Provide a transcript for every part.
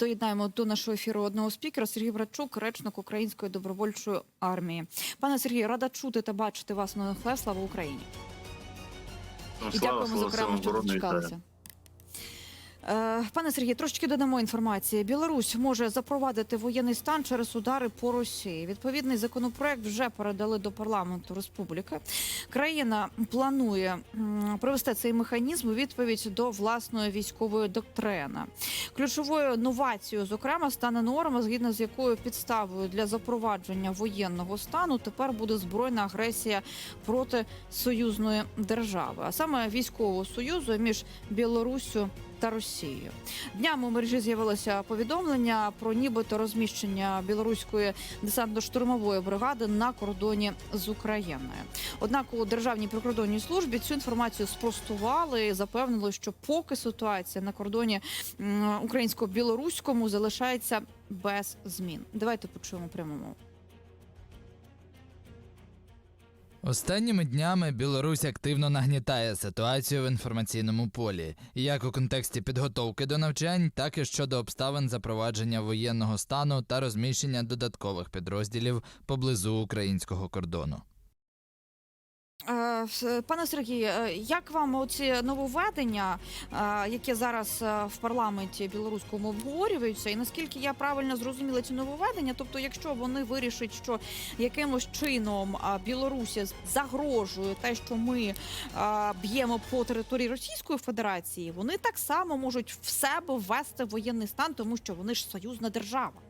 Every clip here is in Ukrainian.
доєднаємо до нашого ефіру одного спікера Сергій Братчук, речник Української добровольчої армії. Пане Сергію, рада чути та бачити вас на НХЛ. Слава Україні! І дякуємо зокрема, що дочекалися. Е, Пане Сергію, трошечки додамо інформації. Білорусь може запровадити воєнний стан через удари по Росії. Відповідний законопроект вже передали до парламенту республіки. Країна планує м, провести цей механізм у відповідь до власної військової доктрини. Ключовою новацією, зокрема, стане норма, згідно з якою підставою для запровадження воєнного стану тепер буде збройна агресія проти союзної держави, а саме військового союзу між Білоруссю та Росією. Днями у мережі з'явилося повідомлення про нібито розміщення білоруської десантно-штурмової бригади на кордоні з Україною. Однак у державній прикордонній службі цю інформацію спростували і запевнили, що поки ситуація на кордоні українсько-білоруському залишається без змін. Давайте почуємо пряму мову. Останніми днями Білорусь активно нагнітає ситуацію в інформаційному полі, як у контексті підготовки до навчань, так і щодо обставин запровадження воєнного стану та розміщення додаткових підрозділів поблизу українського кордону. Пане Сергію, е, як вам оці нововведення, е, які зараз е, в парламенті білоруському обговорюються, і наскільки я правильно зрозуміла ці нововведення? Тобто, якщо вони вирішать, що якимось чином Білорусі загрожує те, що ми б'ємо по території Російської Федерації, вони так само можуть в себе ввести воєнний стан, тому що вони ж союзна держава.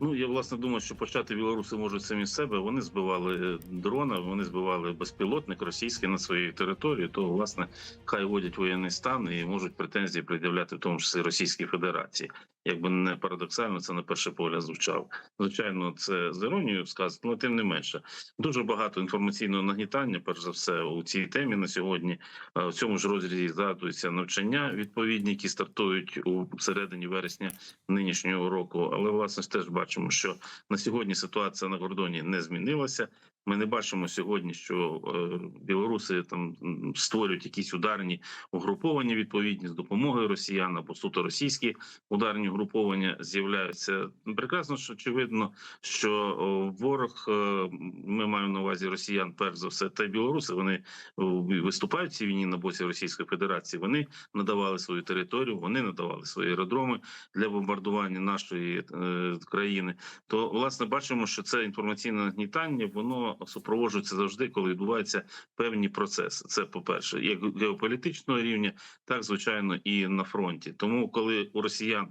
Ну я власне думаю, що почати білоруси можуть самі себе. Вони збивали е, дрона, вони збивали безпілотник російський на своїй території. То власне хай вводять воєнний стан і можуть претензії пред'являти в тому числі Російській Федерації. Якби не парадоксально, це на перше поля звучав. Звичайно, це з іронією сказано, але тим не менше. Дуже багато інформаційного нагнітання. Перш за все, у цій темі на сьогодні в цьому ж розрізі згадуються навчання відповідні, які стартують у середині вересня нинішнього року. Але власне теж бачимо, що на сьогодні ситуація на кордоні не змінилася. Ми не бачимо сьогодні, що е, білоруси там створюють якісь ударні угруповання відповідні з допомогою росіян або суто російські ударні угруповання з'являються. Прекрасно ж очевидно, що ворог е, ми маємо на увазі росіян, перш за все, та білоруси. Вони виступають в цій війні на боці Російської Федерації. Вони надавали свою територію, вони надавали свої аеродроми для бомбардування нашої е, країни. То власне бачимо, що це інформаційне нагнітання, воно супроводжується завжди, коли відбуваються певні процеси. Це по перше, як геополітичного рівня, так звичайно і на фронті. Тому, коли у росіян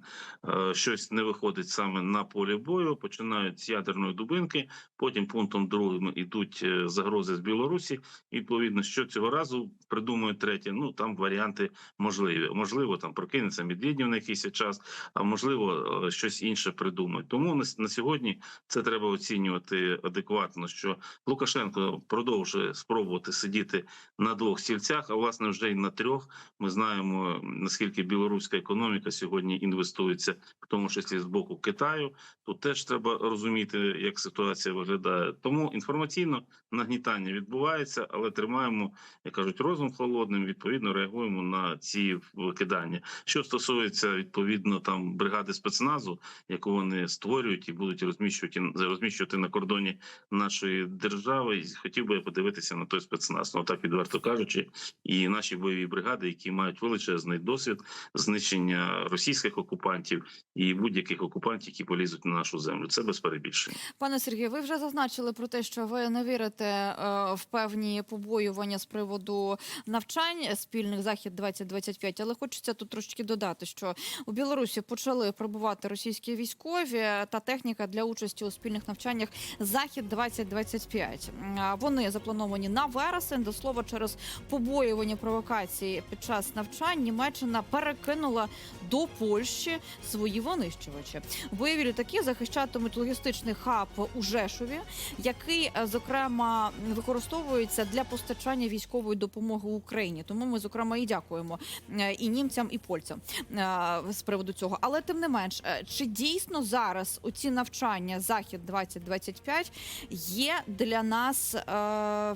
е, щось не виходить саме на полі бою, починають з ядерної дубинки. Потім пунктом другим ідуть е, загрози з Білорусі. Відповідно, що цього разу придумують третє. Ну там варіанти можливі. Можливо, там прокинеться Медведєв на якийсь час, а можливо, е, щось інше придумають. Тому на, на сьогодні це треба оцінювати адекватно. Що Лукашенко продовжує спробувати сидіти на двох стільцях, а власне вже й на трьох. Ми знаємо наскільки білоруська економіка сьогодні інвестується, в тому числі з боку Китаю. Тут теж треба розуміти, як ситуація виглядає. Тому інформаційно нагнітання відбувається, але тримаємо, як кажуть, розум холодним. Відповідно, реагуємо на ці викидання. Що стосується відповідно там бригади спецназу, яку вони створюють і будуть розміщувати розміщувати на кордоні нашої держави. І Хотів би я подивитися на той спецназ. Ну так відверто кажучи, і наші бойові бригади, які мають величезний досвід знищення російських окупантів і будь-яких окупантів, які полізуть на нашу землю. Це без перебільшення. Пане Сергію, ви вже зазначили про те, що ви не вірите е, в певні побоювання з приводу навчань спільних захід 2025 але хочеться тут трошечки додати, що у Білорусі почали прибувати російські військові та техніка для участі у спільних навчаннях захід 2025 М, а Вони заплановані на вересень. До слова, через побоювання провокації під час навчань Німеччина перекинула до Польщі свої винищувачі. Бойові літаки захищатимуть логістичний хаб у Жешові, який е, зокрема використовується для постачання військової допомоги Україні. Тому ми зокрема і дякуємо е, і німцям, і польцям е, з приводу цього. Але тим не менш, чи дійсно зараз оці навчання захід 2025 є для нас е,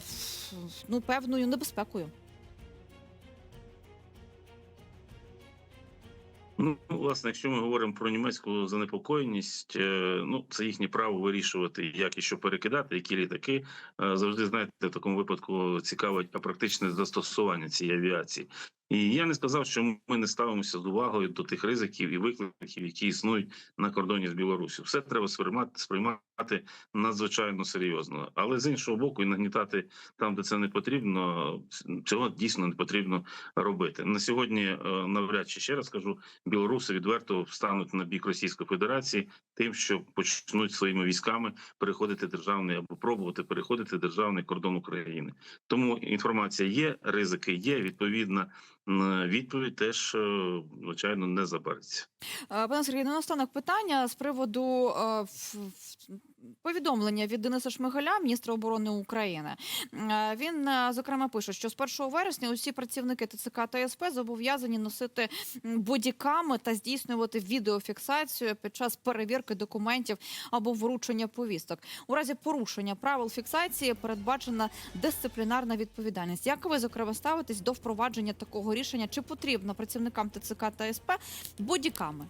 ну певною небезпекою? Ну, власне, якщо ми говоримо про німецьку занепокоєність, е, ну це їхнє право вирішувати, як і що перекидати, які літаки. Е, Завжди знаєте, в такому випадку цікавить практичне застосування цієї авіації. І я не сказав, що ми не ставимося з увагою до тих ризиків і викликів, які існують на кордоні з Білорусі. Все треба сприймати, сприймати надзвичайно серйозно, але з іншого боку, і нагнітати там, де це не потрібно, цього дійсно не потрібно робити. На сьогодні е, навряд чи ще раз кажу, білоруси відверто встануть на бік Російської Федерації, тим, що почнуть своїми військами переходити державний або пробувати переходити державний кордон України. Тому інформація є, ризики є. Відповідна відповідь теж е, звичайно не забариться. Е, Пане Сергію, на останок питання з приводу е, повідомлення від Дениса Шмигаля, міністра оборони України. Е, Він е, зокрема пише, що з 1 вересня усі працівники ТЦК та СП зобов'язані носити бодіками та здійснювати відеофіксацію під час перевірки документів або вручення повісток. У разі порушення правил фіксації передбачена дисциплінарна відповідальність. Як ви зокрема ставитесь до впровадження такого рішення? Чи потрібно працівникам ТЦК та СП бодіками?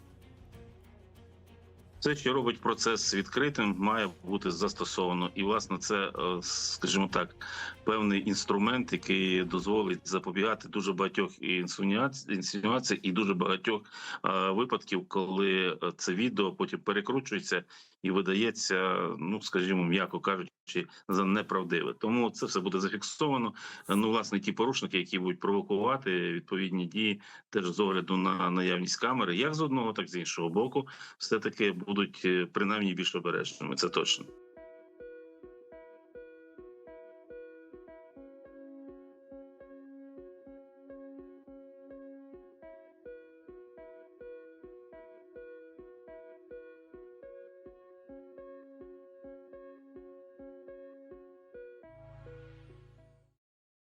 Це, що робить процес відкритим, має бути застосовано, і власне це, е, скажімо так, певний інструмент, який дозволить запобігати дуже багатьох інсинуацій, і дуже багатьох е, випадків, коли е, це відео потім перекручується і видається, ну скажімо, м'яко кажучи, за неправдиве. Тому це все буде зафіксовано. Ну, власне, ті порушники, які будуть провокувати відповідні дії, теж з огляду на наявність камери, як з одного, так з іншого боку, все таки будуть е, принаймні більш обережними. Це точно.